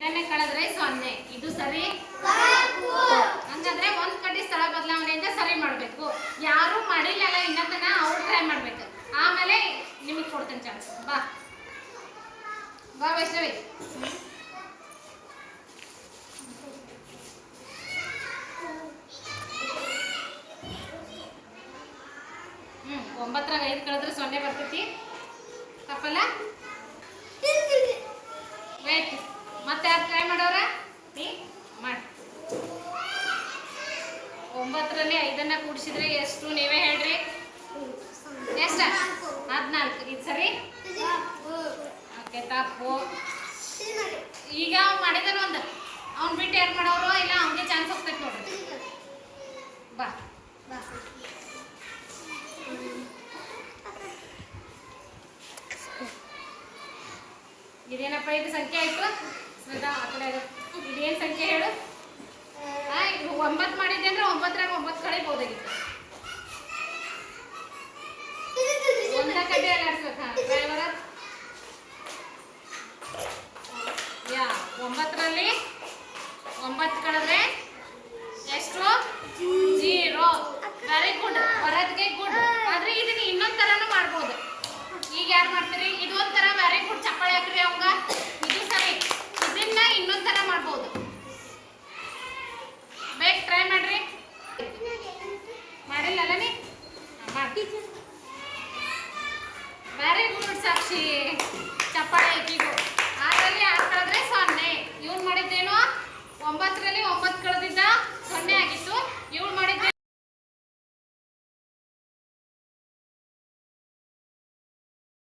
ಇದನ್ನೇ ಕಳೆದ್ರೆ ಸೊನ್ನೆ. ಇದು ಸರಿ? ಹಂಗಂದ್ರೆ ಒಂದ್ ಕಡೆ ಸ್ಥಳ ಬದಲಾವಣೆಯಿಂದ ಸರಿ ಮಾಡ್ಬೇಕು. ಯಾರು ಮಾಡಿಲ್ಲಲ್ಲ ಇನ್ನತನ ಅವ್ರು ಟ್ರೈ ಮಾಡ್ಬೇಕು. ಆಮೇಲೆ ನಿಮಗೆ ಕೊಡ್ತೇನೆ ಚಾನ್ಸ್ ಬಾ. ಬಾ ವೈಷ್ಣವಿ. ಹ್ಮ್ ಒಂಬತ್ತರಾಗ ಐದು ಕಳೆದ್ರೆ ಸೊನ್ನೆ ಬರ್ತೈತಿ. ತಪ್ಪಲ್ಲ ವೇಟ್ ಮತ್ತೆ ಯಾರು ಟ್ರೈ ಮಾಡೋರ ನೀ ಮಾಡಿ ಒಂಬತ್ತರಲ್ಲಿ ಐದನ್ನ ಕೂಡಿಸಿದ್ರೆ ಎಷ್ಟು? ನೀವೇ ಹೇಳ್ರಿ. ಎಷ್ಟ? ಹದಿನಾಲ್ಕು. ಇದು ಸರಿ? ಓಕೆ, ತಪ್ಪು. ಈಗ ಮಾಡಿದನ ಮಾಡಿದಾನ ಒಂದು. ಅವ್ನು ಬಿಟ್ಟು ಯಾರು ಮಾಡೋರು? ಇಲ್ಲ, ಅವ್ನಿಗೆ ಚಾನ್ಸ್ ಹೋಗ್ತೈತೆ ನೋಡ್ರಿ. ಬಾ. ಇದೇನಪ್ಪ, ಇದು ಸಂಖ್ಯೆ ಆಯ್ತು? ಶ್ರದ್ಧಾ, ಆ ಕಡೆ ಇದೇನ್ ಸಂಖ್ಯೆ ಹೇಳು ಆ, ಇದು ಒಂಬತ್ತು ಮಾಡಿದ್ದೆ ಅಂದ್ರೆ ಒಂಬತ್ತರಾಗ ಒಂಬತ್ತು ಕಳಿಬೋದಾಗಿತ್ತು ಒಂದ ಕಡೆ ಅಲ್ಲಾಡ್ಸ್ಬೇಕು ಯಾ ಒಂಬತ್ತರಲ್ಲಿ? ಒಂಬತ್ತು ಕಳೆದ್ರೆ ಎಷ್ಟು? Zero. Very good Very good, Sakshi.